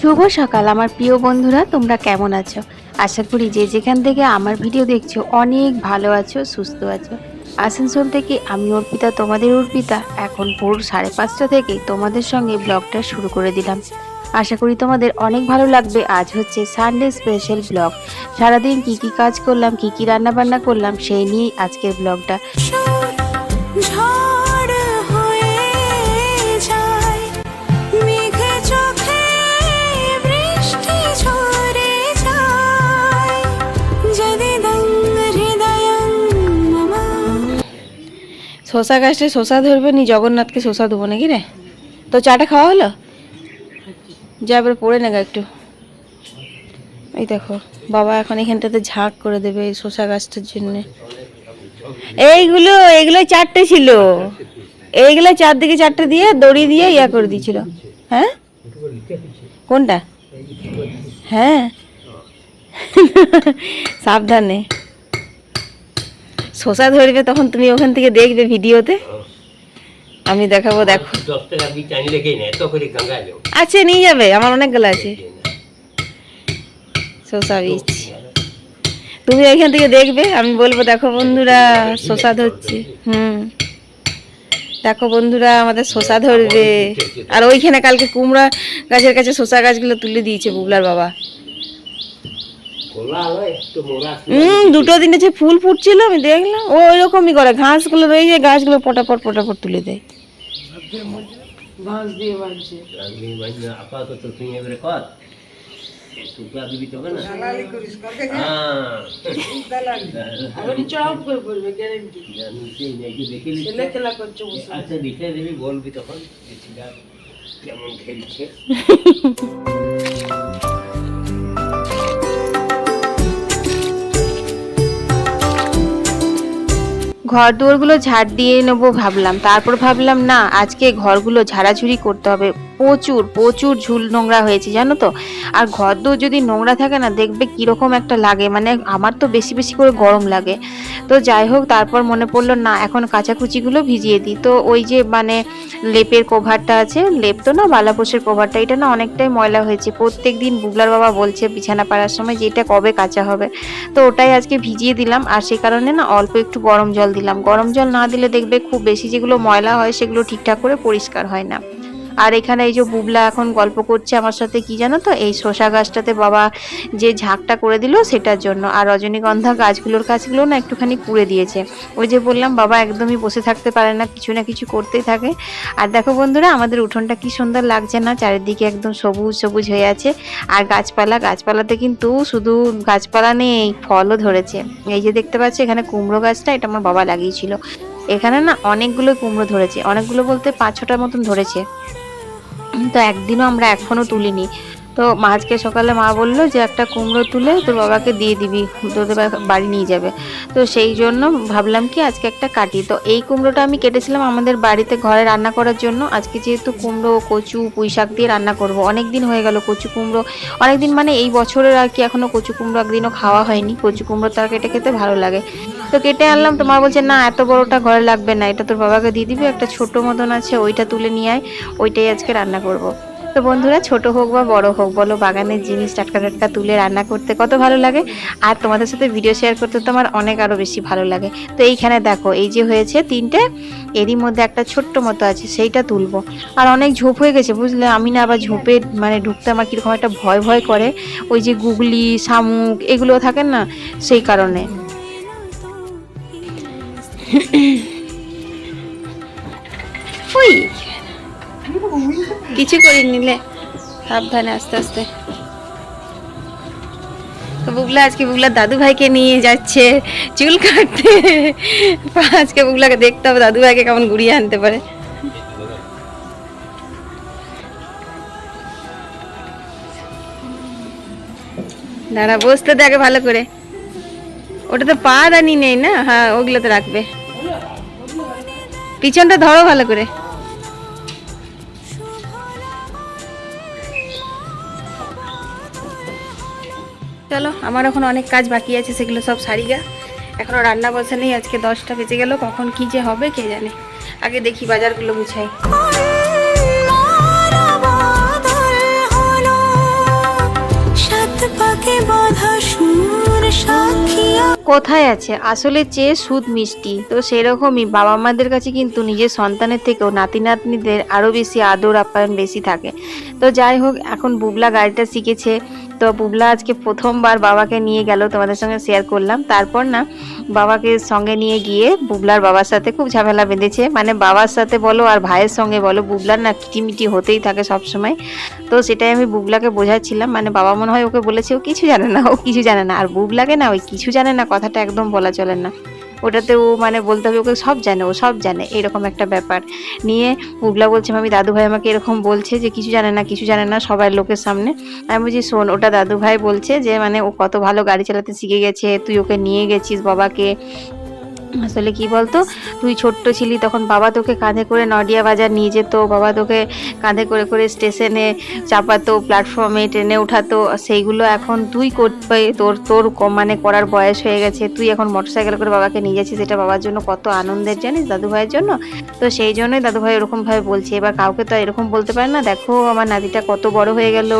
শুভ সকাল, আমার প্রিয় বন্ধুরা, তোমরা কেমন আছো? আশা করি যে যেখান থেকে আমার ভিডিও দেখছ, অনেক ভালো আছো, সুস্থ আছো। আসানসোল থেকে আমি অর্পিতা, তোমাদের অর্পিতা। এখন ভোর সাড়ে পাঁচটা থেকে তোমাদের সঙ্গে ব্লগটা শুরু করে দিলাম। আশা করি তোমাদের অনেক ভালো লাগবে। আজ হচ্ছে সানডে স্পেশাল ব্লগ সারাদিন কি কি কাজ করলাম কি কি রান্না বান্না করলাম সেই নিয়েই আজকের ব্লগটা ঝড় হয়ে যায় মেঘে চোখে বৃষ্টি ঝরে যায় যদি দং হৃদয়ং মম। শশা গাছটা শশা ধরবে নি জগন্নাথকে শশা দেবো নাকি রে? তো চাটা খাওয়া হলো? যা এবার পড়ে নেগা একটু। এই দেখো, বাবা এখন এখানটাতে ঝাঁক করে দেবে এই শশা গাছটার জন্য। এইগুলো এইগুলো চারটে ছিল। এইগুলো চারদিকে চারটে দিয়ে দড়ি দিয়ে ইয়া করে দিয়েছিল। হ্যাঁ? কোনটা? হ্যাঁ? সাবধানে। শশা ধরবে তখন তুমি ওখান থেকে দেখবে ভিডিওতে। আমি দেখাবো দেখো। আনি রেখে নেয় আছে যাবে আমার অনেকগুলো আছে। শশা বীজ তুমি এখান থেকে দেখবে আমি বলব দেখো বন্ধুরা শশা ধরছে। হুম। দেখো বন্ধুরা আমাদের শশা ধরবে। আর ওইখানে কালকে কুমড়া গাছের কাছে শশা গাছগুলো তুলে দিয়েছে বুবলার বাবা। হুম দুটো দিনে যে ফুল ফুটছিল আমি দেখলাম ও ওইরকমই করে ঘাসগুলো রয়ে যায় গাছগুলো পটাপট পটাপট তুলে দেয়। আমি আপাতত তুই এবারে কর। দিবি না। হ্যাঁ। আচ্ছা দেখে দিবি বলবি তখন। কেমন খেলছে। ঘর দুয়ারগুলো ঝাড় দিয়ে নেব ভাবলাম। তারপর ভাবলাম না আজকে ঘরগুলো ঝাড়াঝুড়ি করতে হবে। প্রচুর প্রচুর ঝুল নোংরা হয়েছে, জানো তো? আর ঘর দৌড় যদি নোংরা থাকে না, দেখবে কীরকম একটা লাগে মানে আমার তো বেশি বেশি করে গরম লাগে। তো যাই হোক, তারপর মনে পড়ল, না, এখন কাঁচাকুচিগুলো ভিজিয়ে দিই। তো ওই যে মানে লেপের কভারটা আছে, লেপ তো না বালাপোষের কভারটা এটা না অনেকটাই ময়লা হয়েছে। প্রত্যেক দিন বাবা বলছে বিছানা পাড়ার সময় যে এটা কবে কাঁচা হবে। তো ওটাই আজকে ভিজিয়ে দিলাম, আর সেই কারণে না অল্প একটু গরম জল দিলাম। গরম জল না দিলে দেখবে খুব বেশি যেগুলো ময়লা হয়, সেগুলো ঠিকঠাক করে পরিষ্কার হয় না। আর এখানে এই যে বুবলা এখন গল্প করছে আমার সাথে, কি জানো তো? এই শসা গাছটাতে বাবা যে ঝাঁকটা করে দিল সেটার জন্য। আর রজনীগন্ধা গাছগুলোর কাছগুলো না একটুখানি পুড়ে দিয়েছে। ওই যে বললাম, বাবা একদমই বসে থাকতে পারে না, কিছু না কিছু করতেই থাকে। আর দেখো বন্ধুরা, আমাদের উঠোনটা কি সুন্দর লাগছে না? চারিদিকে একদম সবুজ সবুজ হয়ে আছে। আর গাছপালা, গাছপালাতে কিন্তু শুধু গাছপালা নেই, ফলও ধরেছে। এই যে দেখতে পাচ্ছি, এখানে কুমড়ো গাছটা, এটা আমার বাবা লাগিয়েছিল। এখানে না অনেকগুলো কুমড়ো ধরেছে। অনেকগুলো বলতে পাঁচ ছটার মতন ধরেছে। তো একদিনও আমরা এখনও তুলিনি। তো মা আজকে সকালে মা বলল যে, একটা কুমড়ো তুলে তোর বাবাকে দিয়ে দিবি তোদের বাড়ি নিয়ে যাবে। তো সেই জন্য ভাবলাম কি, আজকে একটা কাটি। তো এই কুমড়োটা আমি কেটেছিলাম আমাদের বাড়িতে ঘরে রান্না করার জন্য। আজকে যেহেতু কুমড়ো, কচু, পুঁই শাক দিয়ে রান্না করব। অনেক দিন হয়ে গেল কচু কুমড়ো। অনেক দিন মানে এই বছরের আর কি এখনও কচু কুমড়ো একদিনও খাওয়া হয়নি। কচু কুমড়ো তরকারিটা খেতে ভালো লাগে। তো কেটে আনলাম। তোমার বলছে, না, এত বড়টা ঘরে লাগবে না। এটা তোর বাবাকে দিয়ে দিবি। একটা ছোট মতন আছে, ওইটা তুলে নিয়ে আয়। ওইটাই আজকে রান্না করব। তো বন্ধুরা, ছোট হোক বা বড় হোক, বলো বাগানের জিনিস টাটকা টাটকা তুলে রান্না করতে কত ভালো লাগে। আর তোমাদের সাথে ভিডিও শেয়ার করতে তো আমার অনেক আরও বেশি ভালো লাগে। তো এইখানে দেখো, এই যে হয়েছে তিনটে, এরই মধ্যে একটা ছোট্ট মতো আছে, সেইটা তুলবো। আর অনেক ঝোপ হয়ে গেছে, বুঝলে? আমি না আবার ঝোপে মানে ঢুকতে আমার কীরকম একটা ভয় ভয় করে। ওই যে গুগলি, শামুক, এগুলো থাকেন না, সেই কারণে। ওই কিছু করি নিলে। সাবধানে, আস্তে আস্তে। তো বুগলা আজকে বুগলার দাদু ভাইকে নিয়ে যাচ্ছে চুল কাটতে। আজকে বুগলাকে দেখতে হবে দাদু ভাইকে কেমন ঘুরিয়ে আনতে পারে। দাঁড়া, বসতে দেখে ভালো করে। ওটা তো পা দানি নেই না? হ্যাঁ ওগুলোতে রাখবে। পিছনটা ধরো ভালো করে। চলো, আমার এখন অনেক কাজ বাকি আছে, সেগুলো সব সারিগা এখনও রান্না বসে নেই, আজকে দশটা বেজে গেল, কখন কি যে হবে কে জানে। আগে দেখি বাজারগুলো গুছাই। বাঁধা কোথায় আছে? আসলে চেয়ে সুদ মিষ্টি। তো সেরকমই বাবা মাদের কাছে কিন্তু নিজের সন্তানের থেকেও নাতি নাতনিদের আরও বেশি আদর আপ্যায়ন বেশি থাকে। তো যাই হোক, এখন বুবলা গাড়িটা শিখেছে। তো বুবলা আজকে প্রথমবার বাবাকে নিয়ে গেল, তোমাদের সঙ্গে শেয়ার করলাম। তারপর না, বাবাকে সঙ্গে নিয়ে গিয়ে বুবলার বাবার সাথে খুব ঝামেলা বেঁধেছে। মানে বাবার সাথে বলো আর ভাইয়ের সঙ্গে বলো, বুবলার না কিটিমিটি হতেই থাকে সব সময় তো সেটাই আমি বুবলাকে বোঝাচ্ছিলাম। মানে বাবা মনে হয় ওকে বলেছে, ও কিছু জানে না, ও কিছু জানে না। আর বুবলাকে না, ওই কিছু জানে না, কথাটা একদম বলা চলে না। ওটাতে ও মানে বলতে হবে, ওকে সব জানে, ও সব জানে, এরকম একটা ব্যাপার। নিয়ে বুবলা বলছে আমি দাদু ভাই আমাকে এরকম বলছে যে কিছু জানে না, কিছু জানে না সবাই লোকের সামনে। আমি বলছি, শোন, ওটা দাদু ভাই বলছে যে মানে ও কত ভালো গাড়ি চালাতে শিখে গেছে, তুই ওকে নিয়ে গেছিস বাবাকে আসলে কি বলতো? তুই ছোট্ট ছিলি তখন বাবা তোকে কাঁধে করে নডিয়া বাজার নিয়ে যেত। বাবা তোকে কাঁধে করে করে স্টেশনে চাপাতো প্ল্যাটফর্মে ট্রেনে উঠাতো। সেইগুলো এখন তুই করতে, তোর তোর মানে করার বয়স হয়ে গেছে। তুই এখন মোটরসাইকেল করে বাবাকে নিয়ে যাচ্ছিস। এটা বাবার জন্য কত আনন্দের, জানিস? দাদু ভাইয়ের জন্য। তো সেই জন্যই দাদু ভাই এরকম বলছে। এবার কাউকে তো এরকম বলতে পারে না। দেখো, আমার নাতিটা কত বড় হয়ে গেল,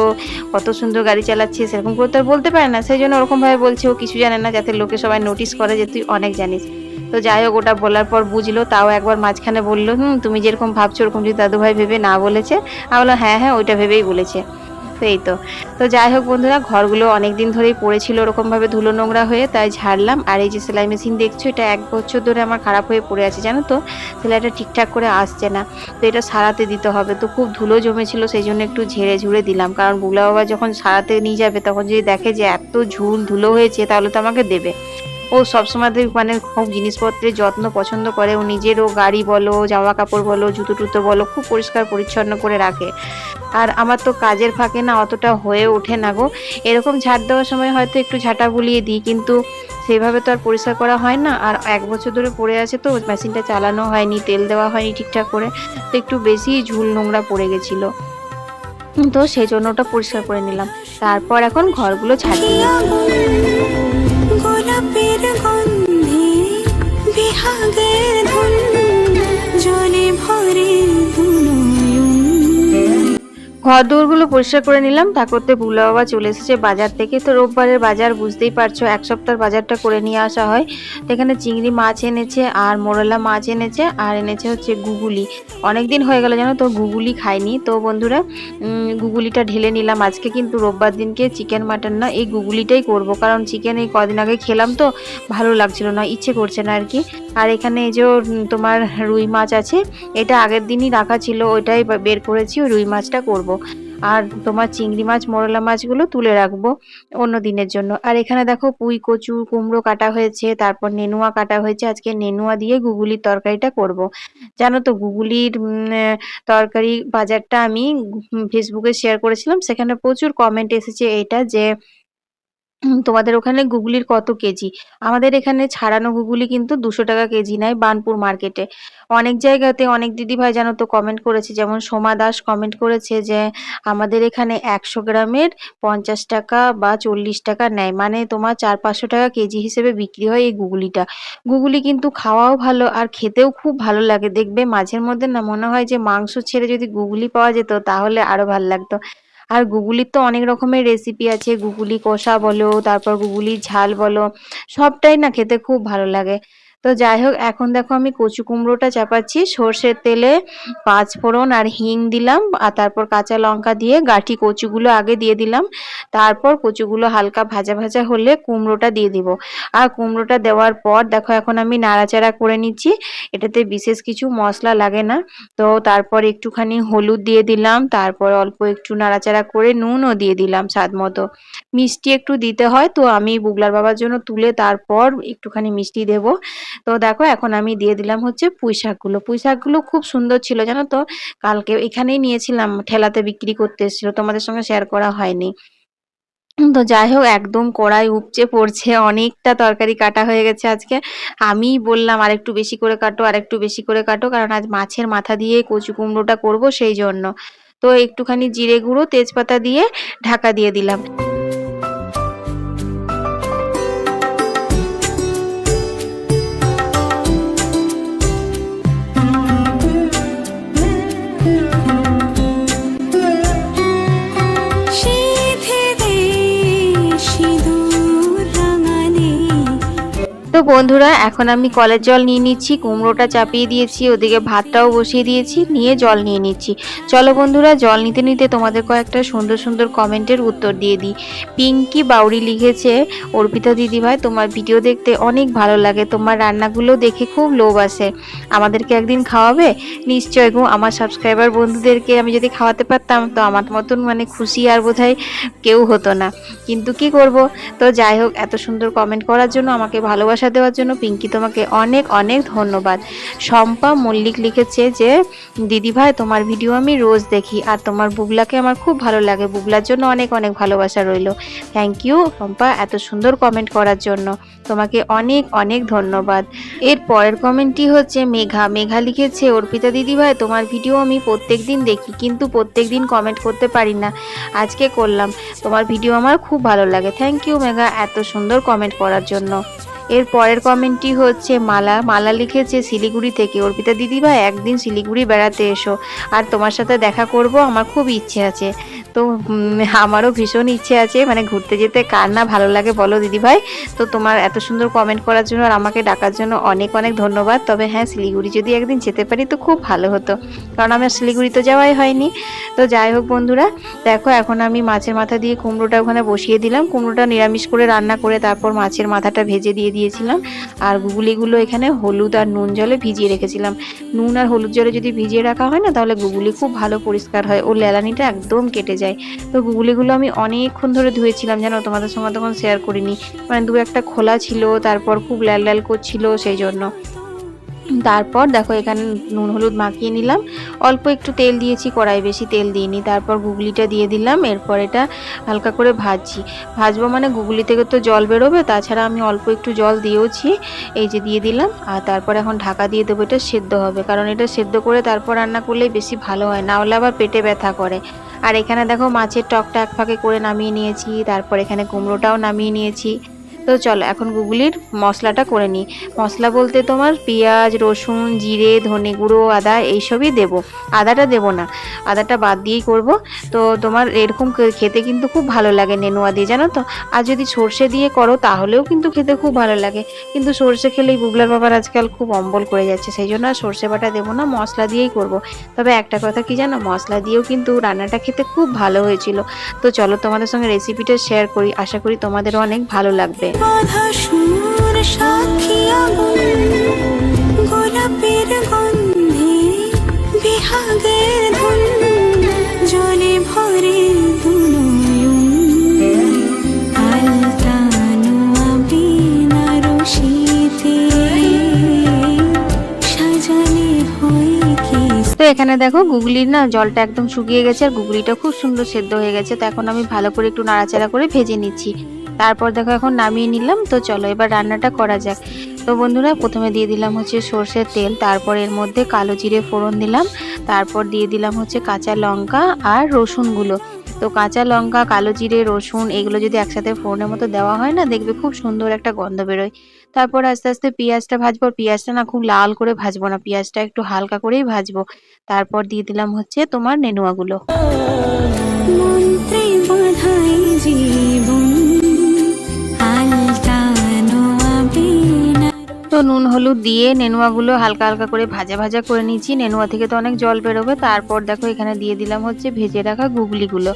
কত সুন্দর গাড়ি চালাচ্ছে, সেরকম করে তো বলতে পারে না। সেই জন্য ওরকমভাবে বলছে। ও কিছু জানে না, যাতে লোকে সবাই নোটিস করে যে তুই অনেক জানিস। তো যাই হোক, ওটা বলার পর বুঝলো, তাও একবার মাঝখানে বলল, হুম, তুমি যেরকম ভাবছ ওরকম যদি দাদু ভাই ভেবে না বলেছে? আমি বললাম হ্যাঁ হ্যাঁ ওইটা ভেবেই বলেছে। এই তো। তো যাই হোক বন্ধুরা, ঘরগুলো অনেক দিন ধরেই পড়েছিল ওরকমভাবে ধুলো নোংরা হয়ে, তাই ঝাড়লাম। আর এই যে সেলাই মেশিন দেখছ, এটা এক বছর ধরে আমার খারাপ হয়ে পড়ে আছে, জানো তো? সেলাইটা ঠিকঠাক করে আসছে না। তো এটা সারাতে দিতে হবে। তো খুব ধুলো জমেছিল, সেই জন্য একটু ঝেড়ে ঝুড়ে দিলাম। কারণ বুলা বাবা যখন সারাতে নিয়ে যাবে, তখন যদি দেখে যে এত ঝুল ধুলো হয়েছে, তাহলে তো আমাকে দেবে। ও সবসময় মানে খুব জিনিসপত্রের যত্ন পছন্দ করে। ও নিজেরও গাড়ি বলো, জামা কাপড় বলো, জুতো টুতো বলো, খুব পরিষ্কার পরিচ্ছন্ন করে রাখে। আর আমার তো কাজের ফাঁকে না অতটা হয়ে ওঠে না গো। এরকম ঝাড় দেওয়ার সময় হয়তো একটু ঝাঁটা বুলিয়ে দিই, কিন্তু সেভাবে তো আর পরিষ্কার করা হয় না। আর এক বছর ধরে পড়ে আছে তো, মেশিনটা চালানো হয়নি, তেল দেওয়া হয়নি ঠিকঠাক করে। তো একটু বেশি ঝুল নোংরা পড়ে গেছিল। তো সেই জন্য ওটা পরিষ্কার করে নিলাম। তারপর এখন ঘরগুলো ছাড়িয়ে জলে ভরে দুনয়ন ঘর দৌড়গুলো পরিষ্কার করে নিলাম, তা করতে বুলা বাবা চলে এসেছে বাজার থেকে। তো রোববারের বাজার বুঝতেই পারছ, এক সপ্তাহের বাজারটা করে নিয়ে আসা হয়। তো এখানে চিংড়ি মাছ এনেছে আর মোরলা মাছ এনেছে, আর এনেছে হচ্ছে গুগুলি। অনেক দিন হয়ে গেল জানো তো, গুগুলি খাইনি। তো বন্ধুরা গুগুলিটা ঢেলে নিলাম। আজকে কিন্তু রোববার দিনকে চিকেন, মাটন না, এই গুগুলিটাই করব। কারণ চিকেন এই কদিন আগে খেলাম তো, ভালো লাগছিল না, ইচ্ছে করছে না আর কি। আর এখানে এই যে তোমার রুই মাছ আছে, এটা আগের দিনই রাখা ছিল, ওইটাই বের করেছি, ওই রুই মাছটা করব। আর তোমার চিংড়ি মাছ, মরলা মাছগুলো তুলে রাখব অন্য দিনের জন্য। আর এখানে দেখো পুঁই কচু, কুমড়ো কাটা হয়েছে, তারপর নেনুয়া কাটা হয়েছে। আজকে নেনুয়া দিয়ে গুগুলির তরকারিটা করব। জানো তো গুগুলির তরকারি বাজারটা আমি ফেসবুকে শেয়ার করেছিলাম। সেখানে প্রচুর কমেন্ট এসেছে এটা যে তোমাদের ওখানে গুগলির কত কেজি? আমাদের এখানে ছাড়ানো গুগলি কিন্তু দুশো টাকা কেজি নেয় বানপুর মার্কেটে। অনেক জায়গাতে অনেক দিদিভাই জানো তো কমেন্ট করেছে, যেমন সোমা দাস কমেন্ট করেছে যে, আমাদের এখানে একশো গ্রামের পঞ্চাশ টাকা বা চল্লিশ টাকা নেয়। মানে তোমার চার পাঁচশো টাকা কেজি হিসেবে বিক্রি হয় এই গুগলিটা। গুগলি কিন্তু খাওয়াও ভালো আর খেতেও খুব ভালো লাগে। দেখবে মাঝের মধ্যে না মনে হয় যে মাংস ছেড়ে যদি গুগলি পাওয়া যেত তাহলে আরও ভালো লাগতো। আর গুগলির তো অনেক রকমের রেসিপি আছে। গুগলি কষা বলো, তারপর গুগলি ঝাল বলো, সবটাই না খেতে খুব ভালো লাগে। তো যাই হোক, এখন দেখো আমি কচু কুমড়োটা চাপাচ্ছি, সর্ষের তেলে পাঁচ ফোড়ন আর হিং দিলাম, আর তারপর কাঁচা লঙ্কা দিয়ে গাঁঠি কচুগুলো আগে দিয়ে দিলাম, তারপর কচুগুলো হালকা ভাজা ভাজা হলে কুমড়োটা দিয়ে দিব। আর কুমড়োটা দেওয়ার পর দেখো এখন আমি নাড়াচাড়া করে নিচ্ছি, এটাতে বিশেষ কিছু মশলা লাগে না, তো তারপর একটুখানি হলুদ দিয়ে দিলাম, তারপর অল্প একটু নাড়াচাড়া করে নুনও দিয়ে দিলাম স্বাদ মতো। মিষ্টি একটু দিতে হয়, তো আমি বুগলার বাবার জন্য তুলে তারপর একটুখানি মিষ্টি দেব। তো দেখো এখন আমি দিয়ে দিলাম হচ্ছে পুঁই শাকগুলো। পুঁই শাকগুলো খুব সুন্দর ছিল, জানো তো? কালকে এখানেই নিয়েছিলাম, ঠেলাতে বিক্রি করতে এসেছিল, তোমাদের সঙ্গে শেয়ার করা হয়নি। তো যাই হোক, একদম কড়াই উপচে পড়ছে, অনেকটা তরকারি কাটা হয়ে গেছে আজকে। আমিই বললাম আরেকটু বেশি করে কাটো, আর একটু বেশি করে কাটো, কারণ আজ মাছের মাথা দিয়ে কচু কুমড়োটা করব সেই জন্য। তো একটুখানি জিরে গুঁড়ো, তেজপাতা দিয়ে ঢাকা দিয়ে দিলাম। বন্ধুরা, এখন আমি কলের জল নিয়ে নিচ্ছি, কুমড়োটা চাপিয়ে দিয়েছি, ওদিকে ভাতটাও বসিয়ে দিয়েছি, নিয়ে জল নিয়ে নিচ্ছি। চলো বন্ধুরা, জল নিতে নিতে তোমাদের কয়েকটা সুন্দর সুন্দর কমেন্টের উত্তর দিয়ে দিই। পিঙ্কি বাউরি লিখেছে, অর্পিতা দিদিভাই, তোমার ভিডিও দেখতে অনেক ভালো লাগে, তোমার রান্নাগুলো দেখে খুব লোভ আসে। আমাদেরকে একদিন খাওয়াবে? নিশ্চয় গো, আমার সাবস্ক্রাইবার বন্ধুদেরকে আমি যদি খাওয়াতে পারতাম, তো আমার মতন মানে খুশি আর বোধহয় কেউ হতো না। কিন্তু কি করব? তো যাই হোক, এত সুন্দর কমেন্ট করার জন্য আমাকে ভালোবাসা দেওয়ার জন্য পিঙ্কি তোমাকে অনেক অনেক ধন্যবাদ। শম্পা মল্লিক লিখেছে যে, দিদি ভাই, তোমার ভিডিও আমি রোজ দেখি আর তোমার বুগলাকে আমার খুব ভালো লাগে। বুগলার জন্য অনেক অনেক ভালোবাসা রইল। থ্যাংক ইউ শম্পা, এত সুন্দর কমেন্ট করার জন্য। তোমাকে অনেক অনেক ধন্যবাদ। এর পরের কমেন্টটি হচ্ছে মেঘা। মেঘা লিখেছে, অর্পিতা দিদি ভাই, তোমার ভিডিও আমি প্রত্যেক দিন দেখি, কিন্তু প্রত্যেক দিন কমেন্ট করতে পারি না। আজকে করলাম। তোমার ভিডিও আমার খুব ভালো লাগে। থ্যাংক ইউ মেঘা, এত সুন্দর কমেন্ট করার জন্য। এর পরের কমেন্টটি হচ্ছে, মালা মালা লিখেছে, শিলিগুড়ি থেকে। অর্পিতা দিদি ভাই একদিন শিলিগুড়ি বেড়াতে এসো। আর তোমার সাথে দেখা করব, আমার খুব ইচ্ছে আছে। তো আমারও ভীষণ ইচ্ছে আছে মানে ঘুরতে যেতে। কার না ভালো লাগে বলো দিদি ভাই তো তোমার এত সুন্দর কমেন্ট করার জন্য আর আমাকে ডাকার জন্য অনেক অনেক ধন্যবাদ। তবে হ্যাঁ শিলিগুড়ি যদি একদিন যেতে পারি তো খুব ভালো হতো। কারণ আমার শিলিগুড়ি তো যাওয়াই হয়নি। তো যাই হোক বন্ধুরা, দেখো এখন আমি মাছের মাথা দিয়ে কুমড়োটা ওখানে বসিয়ে দিলাম। কুমড়োটা নিরামিষ করে রান্না করে তারপর মাছের মাথাটা ভেজে দিয়ে দিয়েছিলাম। আর গুগুলিগুলো এখানে হলুদ আর নুন জলে ভিজিয়ে রেখেছিলাম। নুন আর হলুদ জলে যদি ভিজিয়ে রাখা হয় না, তাহলে গুগুলি খুব ভালো পরিষ্কার হয়। ও লেলানিটা একদম কেটে যায়। তো গুগলিগুলো আমি অনেকক্ষণ ধরে ধুয়েছিলাম, জানো? তোমাদের সঙ্গে তখন শেয়ার করিনি। মানে দু একটা খোলা ছিল, তারপর খুব লাল লাল করছিল সেই জন্য। তারপর দেখো এখানে নুন হলুদ মাখিয়ে নিলাম। অল্প একটু তেল দিয়েছি কড়াই বেশি তেল দিইনি। তারপর গুগলিটা দিয়ে দিলাম, এরপর এটা হালকা করে ভাজছি। ভাজবো মানে গুগলি থেকে তো জল বেরোবে, তাছাড়া আমি অল্প একটু জল দিয়েওছি। এই যে দিয়ে দিলাম, আর তারপর এখন ঢাকা দিয়ে দেবো, এটা সেদ্ধ হবে। কারণ এটা সেদ্ধ করে তারপর রান্না করলেই বেশি ভালো হয়, না হলে আবার পেটে ব্যথা করে। আর এখানে দেখো মাছের টকটা এক ফাঁকে করে নামিয়ে নিয়েছি, তারপর এখানে কুমড়োটাও নামিয়ে নিয়েছি। তো চলো, এখন গুগলির মশলাটা করে নিই। মশলা বলতে তোমার পেঁয়াজ, রসুন, জিরে, ধনে গুঁড়ো, আদা, এইসবই দেবো। আদাটা দেবো না, আদাটা বাদ দিয়েই করব। তো তোমার এরকম খেতে কিন্তু খুব ভালো লাগে নেনুয়া দিয়ে, জানো তো? আর যদি সর্ষে দিয়ে করো, তাহলেও কিন্তু খেতে খুব ভালো লাগে। কিন্তু সর্ষে খেলেই গুগলার বাবার আজকাল খুব অম্বল করে যাচ্ছে, সেই জন্য আর সর্ষে বাটা দেবো না, মশলা দিয়েই করব। তবে একটা কথা কি জানো, মশলা দিয়েও কিন্তু রান্নাটা খেতে খুব ভালো হয়েছিল। তো চলো তোমাদের সঙ্গে রেসিপিটা শেয়ার করি, আশা করি তোমাদেরও অনেক ভালো লাগবে। বাধা সুর আগুন, গোলাপের গন্ধে বিহাগের জলে ভরে তো এখানে দেখো গুগলির না জলটা একদম শুকিয়ে গেছে আর গুগলিটা খুব সুন্দর সেদ্ধ হয়ে গেছে। তো এখন আমি ভালো করে একটু নাড়াচাড়া করে ভেজে নিচ্ছি। তারপর দেখো এখন নামিয়ে নিলাম, তো চলো এবার রান্নাটা করা যাক। তো বন্ধুরা, প্রথমে দিয়ে দিলাম হচ্ছে সর্ষের তেল, তারপর এর মধ্যে কালো জিরে ফোড়ন দিলাম, তারপর দিয়ে দিলাম হচ্ছে কাঁচা লঙ্কা আর রসুনগুলো তো কাঁচা লঙ্কা, কালো জিরে, রসুন, এগুলো যদি একসাথে ফোড়নের মতো দেওয়া হয় না, দেখবে খুব সুন্দর একটা গন্ধ বেরোয়। তারপর আস্তে আস্তে পেঁয়াজটা ভাজবো, পেঁয়াজটা না খুব লাল করে ভাজবো না, পেঁয়াজটা একটু হালকা করেই ভাজবো। তারপর দিয়ে দিলাম হচ্ছে তোমার নেনুয়াগুলো। নুন, হলুদ দিয়ে নেনুয়াগুলো হালকা হালকা করে ভাজা ভাজা করে নিচ্ছি নেনুয়া থেকে তো অনেক জল বেরোবে। তারপর দেখো এখানে দিয়ে দিলাম হচ্ছে ভেজে রাখা গুগলিগুলো।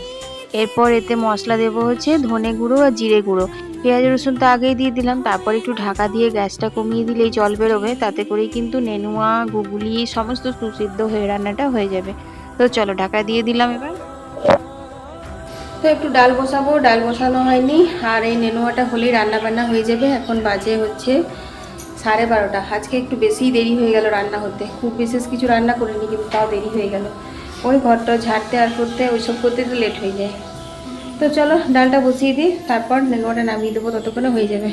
এরপর এতে মশলা দেবো হচ্ছে ধনে গুঁড়ো আর জিরে গুঁড়ো। পেঁয়াজ, রসুন তো আগেই দিয়ে দিলাম। তারপর একটু ঢাকা দিয়ে গ্যাসটা কমিয়ে দিলেই জল বেরোবে। তাতে করেই কিন্তু নেনুয়া, গুগলি সমস্ত সুসিদ্ধ হয়ে রান্নাটা হয়ে যাবে। তো চলো ঢাকা দিয়ে দিলাম এবার। তো একটু ডাল বসাবো। ডাল বসানো হয়নি। আর এই নেনুয়াটা হলেই রান্না বান্না হয়ে যাবে। এখন বাজে হচ্ছে সাড়ে বারোটা। আজকে একটু বেশিই দেরি হয়ে গেল রান্না হতে খুব বিশেষ কিছু রান্না করিনি, কিন্তু তাও দেরি হয়ে গেল। ওই ঘরটা ঝাড়তে আর করতে, ওইসব করতে তো লেট হয়ে যায়। তো চলো, ডালটা বসিয়ে দিই, তারপর নেনুয়াটা নামিয়ে দেবো, ততক্ষণে হয়ে যাবে।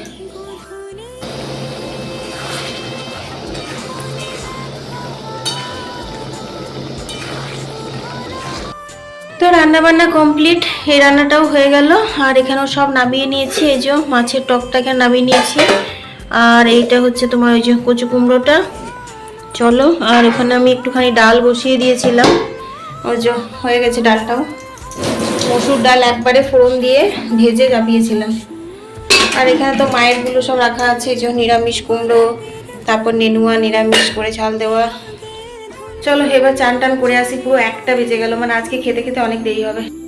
তো রান্না বান্না কমপ্লিট এই রান্নাটাও হয়ে গেল। আর এখানেও সব নামিয়ে নিয়েছি, এই যে মাছের টকটাকে নামিয়ে নিয়েছি। আর এইটা হচ্ছে তোমার ওই যে কচু কুমড়োটা। চলো, আর এখানে আমি একটুখানি ডাল বসিয়ে দিয়েছিলাম। ওই যে হয়ে গেছে ডালটাও। মসুর ডাল একবারে ফোড়ন দিয়ে ভেজে চাপিয়েছিলাম। আর এখানে তো মায়েরগুলো সব রাখা আছে যে নিরামিষ কুমড়ো, তারপর নেনুয়া, নিরামিষ করে ঝাল দেওয়া। চলো, এবার চান টান করে আসি, পুরো একটা বেজে গেল। মানে আজকে খেতে খেতে অনেক দেরি হবে।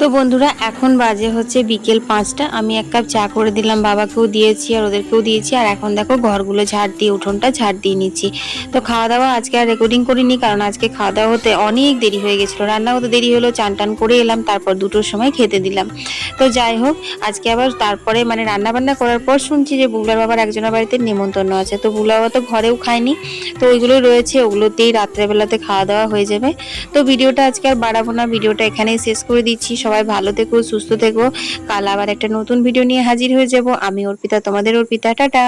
তো বন্ধুরা, এখন বাজে হচ্ছে বিকেল পাঁচটা। আমি এক কাপ চা করে দিলাম বাবাকেও দিয়েছি আর ওদেরকেও দিয়েছি। আর এখন দেখো ঘরগুলো ঝাড় দিয়ে, উঠোনটা ঝাড় দিয়ে নিচ্ছি। তো খাওয়া দাওয়া আজকে আর রেকর্ডিং করিনি কারণ আজকে খাওয়া দাওয়া হতে অনেক দেরি হয়ে গেছিল। রান্না হতে দেরি হলো চান টান করে এলাম, তারপর দুটোর সময় খেতে দিলাম। তো যাই হোক, আজকে আবার তারপরে মানে রান্না বান্না করার পর শুনছি যে বুগলার বাবার একজনের বাড়িতে নেমন্তন্ন আছে। তো বুগলার বাবা তো ঘরেও খায়নি। তো ওইগুলোই রয়েছে, ওগুলোতেই রাত্রেবেলাতে খাওয়া দাওয়া হয়ে যাবে। তো ভিডিওটা আজকে আর বাড়াবো না, ভিডিওটা এখানেই শেষ করে দিচ্ছি। সবাই ভালো থেকো, সুস্থ থেকো। কাল আবার একটা নতুন ভিডিও নিয়ে হাজির হয়ে যাব। আমি অর্পিতা, তোমাদের অর্পিতা। টাটা।